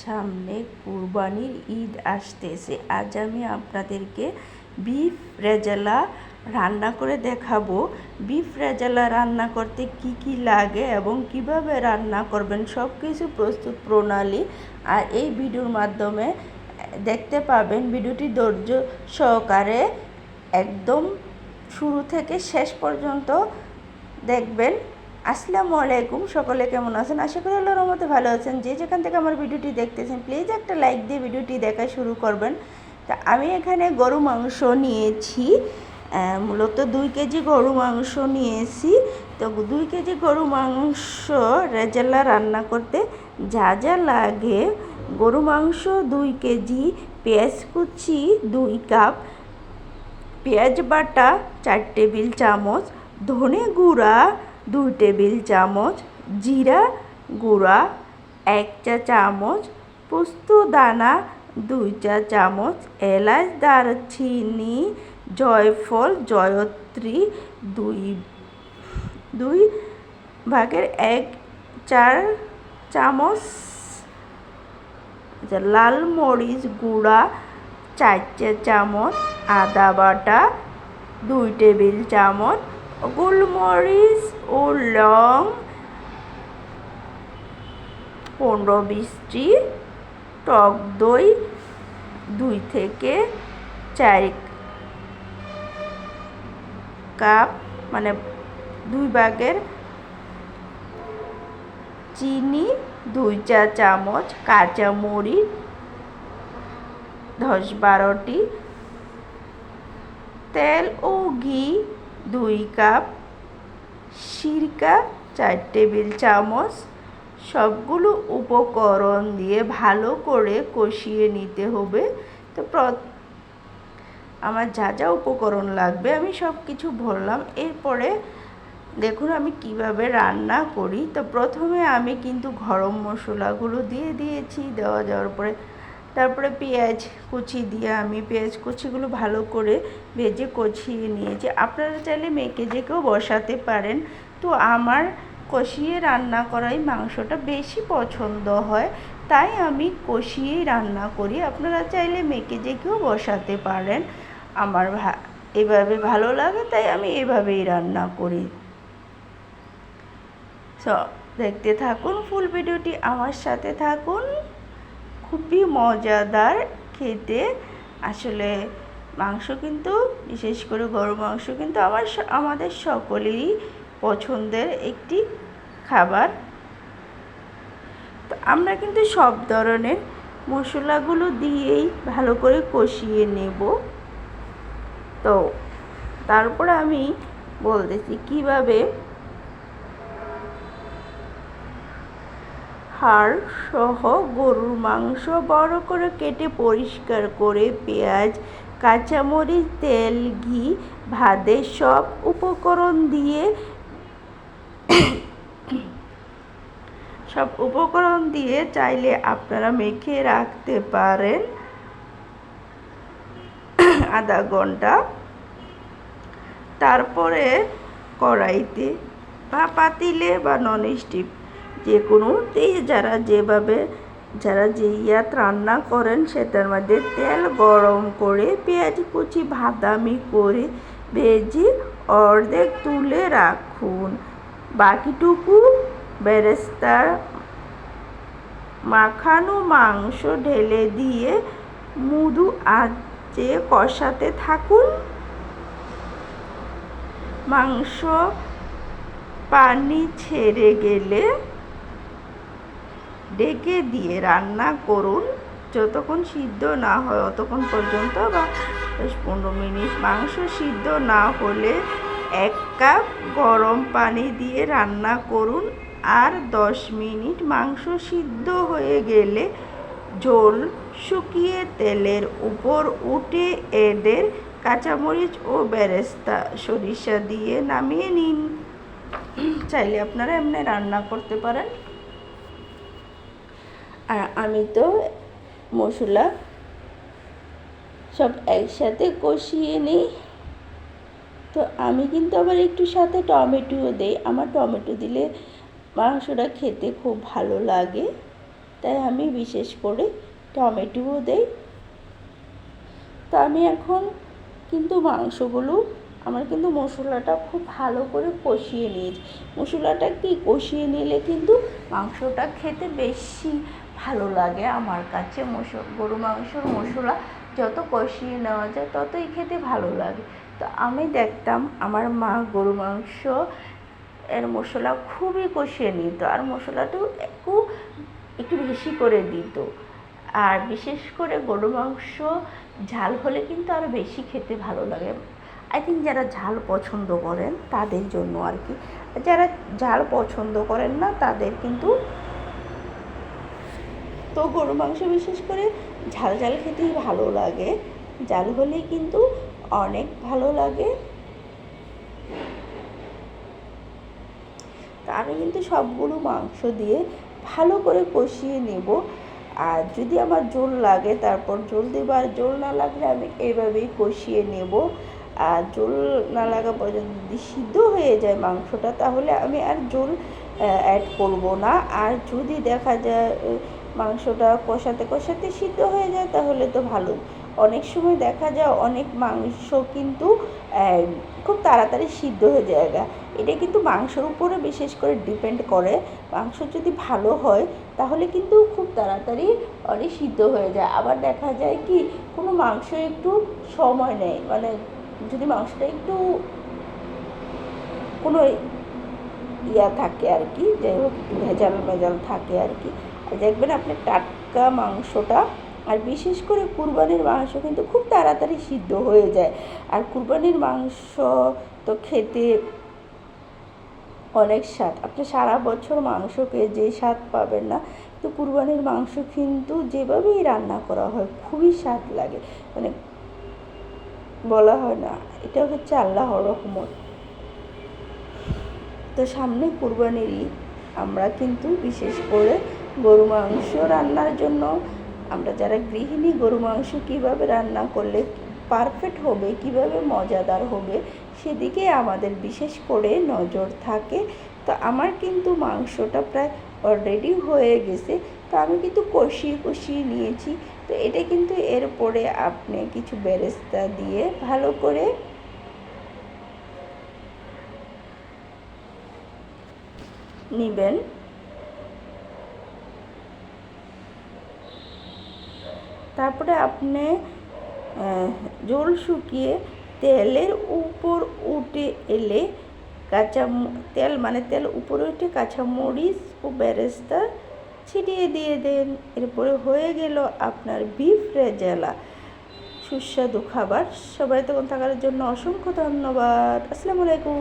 সামনে কুরবানির ঈদ আসতেছে। আজ আমি আপনাদেরকে বিফ রেজালা রান্না করে দেখাবো। বিফ রেজালা রান্না করতে কি কি লাগে এবং কীভাবে রান্না করবেন সব কিছু প্রস্তুত প্রণালী আর এই ভিডিওর মাধ্যমে দেখতে পাবেন। ভিডিওটি ধৈর্য সহকারে একদম শুরু থেকে শেষ পর্যন্ত দেখবেন। আসসালামু আলাইকুম, সকলে কেমন আছেন? আশা করি আল্লাহর রহমতে ভালো আছেন। যে যেখান থেকে আমার ভিডিওটি দেখতেছেন প্লিজ একটা লাইক দিয়ে ভিডিওটি দেখা শুরু করবেন। তা আমি এখানে গরু মাংস নিয়েছি মূলত দুই কেজি গরু মাংস নিয়েছি। তো দুই কেজি গরু মাংস রেজাল্লা রান্না করতে যা যা লাগে, গরু মাংস দুই কেজি, পেঁয়াজ কুচি দুই কাপ, পেঁয়াজ বাটা চার টেবিল চামচ, ধনে গুঁড়া দুই টেবিল চামচ জিরা গুঁড়া এক চা চামচ পোস্ত দানা দুই চা চামচ এলাচ দারচিনি জয়ফল জয়ত্রী দুই দুই ভাগের এক চার চামচ আচ্ছা, লাল মরিচ গুঁড়া চার চা চামচ আদা বাটা দুই টেবিল চামচ গোলমরিচ ও লং পনেরো বিশটি টক দই দুই থেকে চার কাপ মানে দুই ভাগের চিনি, দুই চা চামচ, কাঁচামরিচ, দশ বারোটি তেল ও ঘি দুই কাপ সিরকা, চার টেবিল চামচ, সবগুলো উপকরণ দিয়ে ভালো করে কষিয়ে নিতে হবে। তো আমার যা যা উপকরণ লাগবে আমি সব কিছু ভরলাম। এরপরে দেখুন আমি কীভাবে রান্না করি। তো প্রথমে আমি কিন্তু গরম মশলাগুলো দিয়ে দিয়েছি, দেওয়া যাওয়ার পরে তারপরে পেঁয়াজ কুচি দিয়ে আমি পেঁয়াজ কুচিগুলো ভালো করে ভেজে কষিয়ে নিয়েছি। আপনারা চাইলে মেখে যেকেও বসাতে পারেন। তো আমার কষিয়ে রান্না করাই মাংসটা বেশি পছন্দ হয়। তাই আমি কষিয়েই রান্না করি। আপনারা চাইলে মেখে যেকেও বসাতে পারেন। আমার ভা, এভাবে ভালো লাগে, তাই আমি এভাবেই রান্না করি। সো দেখতে থাকুন ফুল ভিডিওটি। আমার সাথে থাকুন। খুবই মজাদার খেতে। আসলে মাংস কিন্তু, বিশেষ করে গরু মাংস কিন্তু আমার আমাদের সকলেরই পছন্দের একটি খাবার। তো আমরা কিন্তু সব ধরনের মশলাগুলো দিয়েই ভালো করে কষিয়ে নেব। তো তারপর আমি বলতেছি কীভাবে হাড় সহ গরুর মাংস বড় করে কেটে পরিষ্কার করে পেঁয়াজ, কাঁচামরিচ, তেল, ঘি ভাদে সব উপকরণ দিয়ে সব উপকরণ দিয়ে চাইলে আপনারা মেখে রাখতে পারেন। আধা ঘণ্টা। তারপরে কড়াইতে বা পাতিলে বা নন স্টিপ যে কোনোতেই যারা যেভাবে, যারা যে ইয়াত রান্না করেন সেটার মধ্যে তেল গরম করে, পেঁয়াজ কুচি, বাদামি করে ভেজে অর্ধেক তুলে রাখুন। বাকিটুকু বেরেস্তার মাখানো মাংস ঢেলে দিয়ে মৃদু আঁচে কষাতে থাকুন। মাংস পানি ছেড়ে গেলে ডেকে দিয়ে রান্না করুন। যতক্ষণ সিদ্ধ না হয়, অতক্ষণ পর্যন্ত বা দশ পনেরো মিনিট। মাংস সিদ্ধ না হলে এক কাপ গরম পানি দিয়ে রান্না করুন। আর দশ মিনিট মাংস সিদ্ধ হয়ে গেলে ঝোল শুকিয়ে তেলের উপর উঠে এদের কাঁচামরিচ ও বেরেস্তা সরিষা দিয়ে নামিয়ে নিন। চাইলে আপনারা এমনি রান্না করতে পারেন। আর আমি তো মশলা সব একসাথে কষিয়ে নিই। তো আমি কিন্তু আবার একটু সাথে টমেটোও দেই। আমার টমেটো দিলে মাংসটা খেতে খুব ভালো লাগে। তাই আমি বিশেষ করে টমেটোও দেই। তো আমি এখন কিন্তু মাংসগুলো, আমার কিন্তু মশলাটা খুব ভালো করে কষিয়ে নিয়েছি। মশলাটা কি কষিয়ে নিলে কিন্তু মাংসটা খেতে বেশি ভালো লাগে আমার কাছে। মশ গরু মাংসর মশলা যত কষিয়ে নেওয়া যায় ততই খেতে ভালো লাগে। তো আমি দেখতাম আমার মা গরু মাংস এর মশলা খুবই কষিয়ে নিত আর মশলাটাও একটু একটু বেশি করে দিত। আর বিশেষ করে গরু মাংস ঝাল হলে কিন্তু আরও বেশি খেতে ভালো লাগে। আই থিঙ্ক যারা ঝাল পছন্দ করেন তাদের জন্য আর কি। যারা ঝাল পছন্দ করেন না তাদের কিন্তু তো গরু মাংস বিশেষ করে ঝাল ঝাল খেতেই ভালো লাগে। ঝাল হলেই কিন্তু অনেক ভালো লাগে। আমি কিন্তু সবগুলো মাংস দিয়ে ভালো করে কষিয়ে নেব। আর যদি আমার জোল লাগে, তারপর জল দেবো আর জল না লাগলে আমি এভাবেই কষিয়ে নেব। আর জল না লাগা পর্যন্ত যদি সিদ্ধ হয়ে যায় মাংসটা, তাহলে আমি আর জোল অ্যাড করব না। আর যদি দেখা যায় মাংসটা কষাতে কষাতে সিদ্ধ হয়ে যায়, তাহলে তো ভালো। অনেক সময় দেখা যায় অনেক মাংস কিন্তু খুব তাড়াতাড়ি সিদ্ধ হয়ে যায় এটা কিন্তু মাংসর উপরে বিশেষ করে ডিপেন্ড করে। মাংস যদি ভালো হয়, তাহলে কিন্তু খুব তাড়াতাড়ি অনেক সিদ্ধ হয়ে যায়। আবার দেখা যায় কি, কোনো মাংস একটু সময় নেয়। মানে যদি মাংসটা একটু কোনো ইয়া থাকে আর কি, যাই হোক ভেজাল ভেজাল থাকে আর কি দেখবেন আপনার টাটকা মাংসটা আর বিশেষ করে কুরবানির মাংস কিন্তু খুব তাড়াতাড়ি সিদ্ধ হয়ে যায়। আর কুরবানির মাংস তো খেতে অনেক স্বাদ। আপনি সারা বছর মাংসকে যে স্বাদ পাবেন না তো কুরবানির মাংস কিন্তু যেভাবেই রান্না করা হয় খুবই স্বাদ লাগে। মানে বলা হয় না, এটা হচ্ছে আল্লাহর রহমত। তো সামনে কুরবানির ঈদ আমরা কিন্তু বিশেষ করে গরু মাংস রান্নার জন্য। আমরা যারা গৃহিণী, গরু মাংস কীভাবে রান্না করলে পারফেক্ট হবে, কীভাবে মজাদার হবে, সেদিকে আমাদের বিশেষ করে নজর থাকে। তো আমার কিন্তু মাংসটা প্রায় অলরেডি হয়ে গেছে। তো আমি কিন্তু কষিয়ে কষিয়ে নিয়েছি। তো এটা কিন্তু এরপরে আপনি কিছু বেরেস্তা দিয়ে ভালো করে নেবেন। তারপরে আপনি জল শুকিয়ে তেলের উপর উঠে এলে কাঁচা তেল মানে তেল উপরে উঠে কাঁচা মরিচ ও বেরেস্তা ছিটিয়ে দিয়ে দেন। এরপরে হয়ে গেল আপনার বিফ রেজালা সুস্বাদু খাবার। সবাই তখন থাকার জন্য অসংখ্য ধন্যবাদ। আসসালামু আলাইকুম।